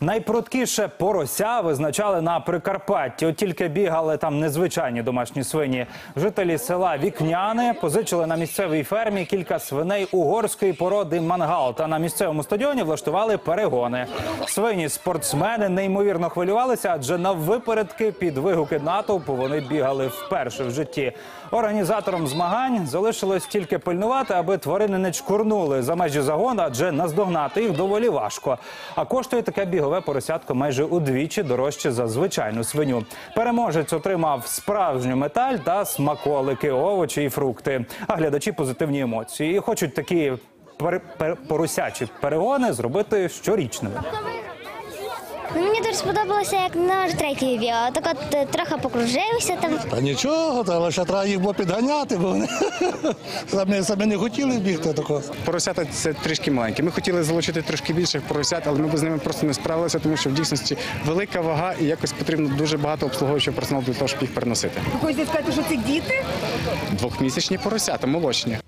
Найпруткіше порося визначали на Прикарпатті. От тільки бігали там незвичайні домашні свині. Жителі села Вікняни позичили на місцевій фермі кілька свиней угорської породи мангал. Та на місцевому стадіоні влаштували перегони. Свині спортсмени неймовірно хвилювалися, адже на випередки під вигуки натовпу вони бігали вперше в житті. Організаторам змагань залишилось тільки пильнувати, аби тварини не чкурнули за межі загону, адже наздогнати їх доволі важко. А коштує таке бігове поросятко майже удвічі дорожче за звичайну свиню. Переможець отримав справжню металь та смаколики, овочі і фрукти. А глядачі позитивні емоції і хочуть такі пер- пер- поросячі перегони зробити щорічними. Ну, Мені дуже сподобалося, як на третій бігав. Так от е, трохи покружився там. Та нічого, та лише треба їх було підганяти, бо вони самі, самі не хотіли бігти такого. Поросята це трішки маленькі. Ми хотіли залучити трошки більше поросят, але ми б з ними просто не справилися, тому що в дійсності велика вага і якось потрібно дуже багато обслуговуючого персоналу для того, щоб їх переносити. Ви хочете сказати, що це діти? Двохмісячні поросята, молочні.